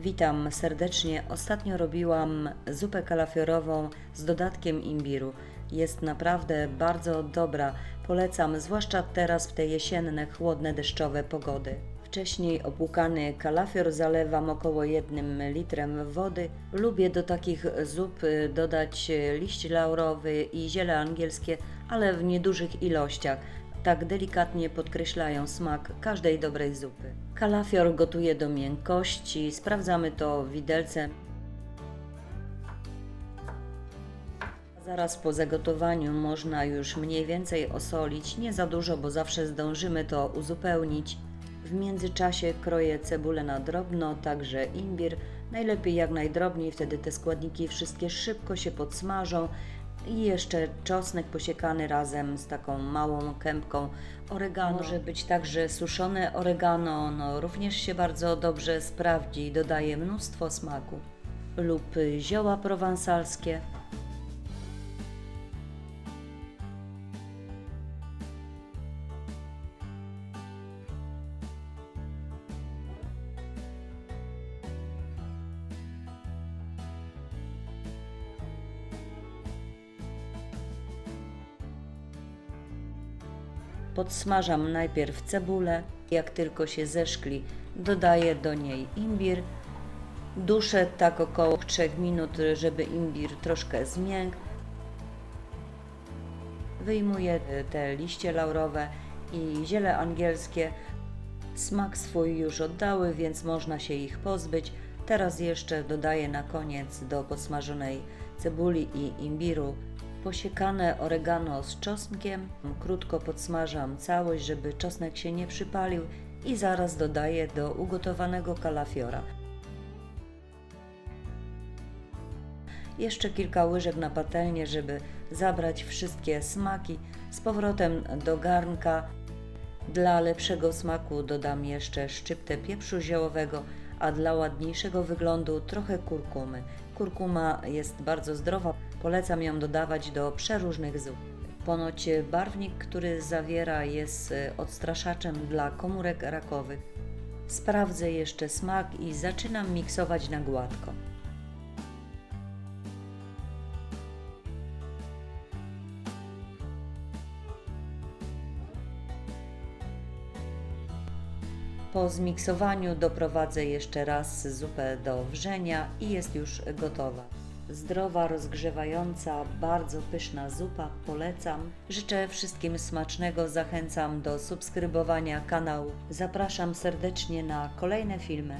Witam serdecznie. Ostatnio robiłam zupę kalafiorową z dodatkiem imbiru. Jest naprawdę bardzo dobra. Polecam, zwłaszcza teraz w te jesienne, chłodne, deszczowe pogody. Wcześniej opłukany kalafior zalewam około jednym litrem wody. Lubię do takich zup y, dodać liść laurowy i ziele angielskie, ale w niedużych ilościach. Tak delikatnie podkreślają smak każdej dobrej zupy. Kalafior gotuję do miękkości, sprawdzamy to widelcem. Zaraz po zagotowaniu można już mniej więcej osolić, nie za dużo, bo zawsze zdążymy to uzupełnić. W międzyczasie kroję cebulę na drobno, także imbir, najlepiej jak najdrobniej, wtedy te składniki wszystkie szybko się podsmażą i jeszcze czosnek posiekany razem z taką małą kępką oregano. Może być także suszone oregano, no również się bardzo dobrze sprawdzi, dodaje mnóstwo smaku. Lub zioła prowansalskie. Podsmażam najpierw cebulę, jak tylko się zeszkli, dodaję do niej imbir. Duszę tak około 3 minut, żeby imbir troszkę zmiękł. Wyjmuję te liście laurowe i ziele angielskie. Smak swój już oddały, więc można się ich pozbyć. Teraz jeszcze dodaję na koniec do podsmażonej cebuli i imbiru posiekane oregano z czosnkiem. Krótko podsmażam całość, żeby czosnek się nie przypalił i zaraz dodaję do ugotowanego kalafiora. Jeszcze kilka łyżek na patelnię, żeby zabrać wszystkie smaki. Z powrotem do garnka. Dla lepszego smaku dodam jeszcze szczyptę pieprzu ziołowego, a dla ładniejszego wyglądu trochę kurkumy. Kurkuma jest bardzo zdrowa, polecam ją dodawać do przeróżnych zup. Ponoć barwnik, który zawiera, jest e, odstraszaczem dla komórek rakowych. Sprawdzę jeszcze smak i zaczynam miksować na gładko. Po zmiksowaniu doprowadzę jeszcze raz zupę do wrzenia i jest już gotowa. Zdrowa, rozgrzewająca, bardzo pyszna zupa, polecam. Życzę wszystkim smacznego, zachęcam do subskrybowania kanału. Zapraszam serdecznie na kolejne filmy.